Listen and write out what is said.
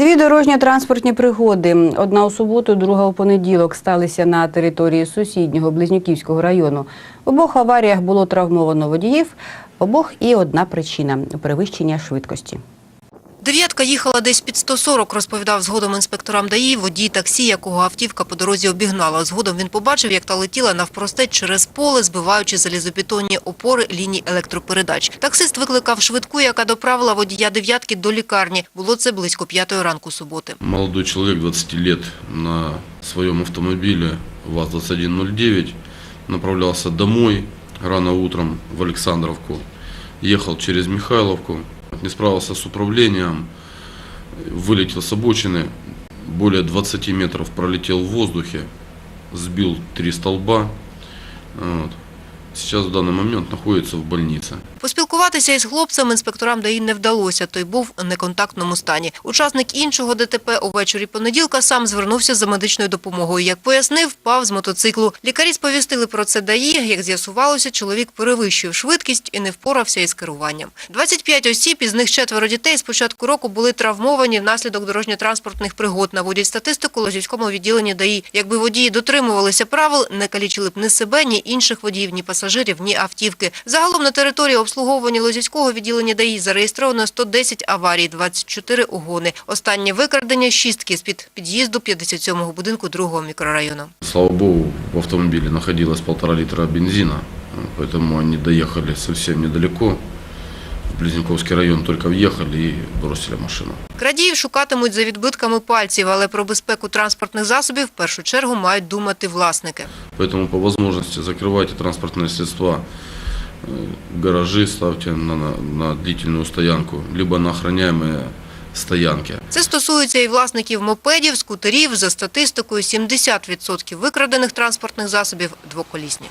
Дві дорожньо-транспортні пригоди. Одна у суботу, друга у понеділок сталися на території сусіднього Близнюківського району. В обох аваріях було травмовано водіїв, обох і одна причина – перевищення швидкості. Дев'ятка їхала десь під 140, розповідав згодом інспекторам ДАІ водій таксі, якого автівка по дорозі обігнала. Згодом він побачив, як та летіла навпростеч через поле, збиваючи залізобетонні опори ліній електропередач. Таксист викликав швидку, яка доправила водія дев'ятки до лікарні. Було це близько п'ятої ранку суботи. Молодой человек 20 лет на своем автомобиле ВАЗ-2109 направлялся домой рано утром в Александровку. Ехал через Михайловку, не справился с управлением, вылетел с обочины, более 20 метров пролетел в воздухе, сбил три столба. Вот. Сейчас в данный момент находится в больнице. Поспілкуватися із хлопцем інспекторам ДАІ не вдалося. Той був у неконтактному стані. Учасник іншого ДТП увечері понеділка сам звернувся за медичною допомогою. Як пояснив, впав з мотоциклу. Лікарі сповістили про це ДАІ. Як з'ясувалося, чоловік перевищив швидкість і не впорався із керуванням. 25 осіб, із них четверо дітей з початку року були травмовані внаслідок дорожньо-транспортних пригод. Наводять статистику Лозівському відділенні ДАІ. Якби водії дотримувалися правил, не калічили б ні себе, ні інших водіїв, ні пасажирів, ні автівки. Загалом на території обслуговування Лозівського відділення ДАІ зареєстровано 110 аварій, 24 угони. Останнє викрадення – шістки з-під під'їзду 57-го будинку другого мікрорайону. Слава богу, в автомобілі знаходилось полтора літра бензина, поэтому вони доїхали зовсім недалеко. В Близнюковский район только въехали и бросили машину. Крадіїв шукатимуть за відбитками пальців, але про безпеку транспортних засобів в першу чергу мають думати власники. Поэтому по возможности закрывайте транспортные средства, э, гаражи ставьте на, на, на длительную стоянку, либо на охраняемые стоянки. Це стосується і власників мопедів, скутерів. За статистикою, 70% викрадених транспортних засобів – двоколісні.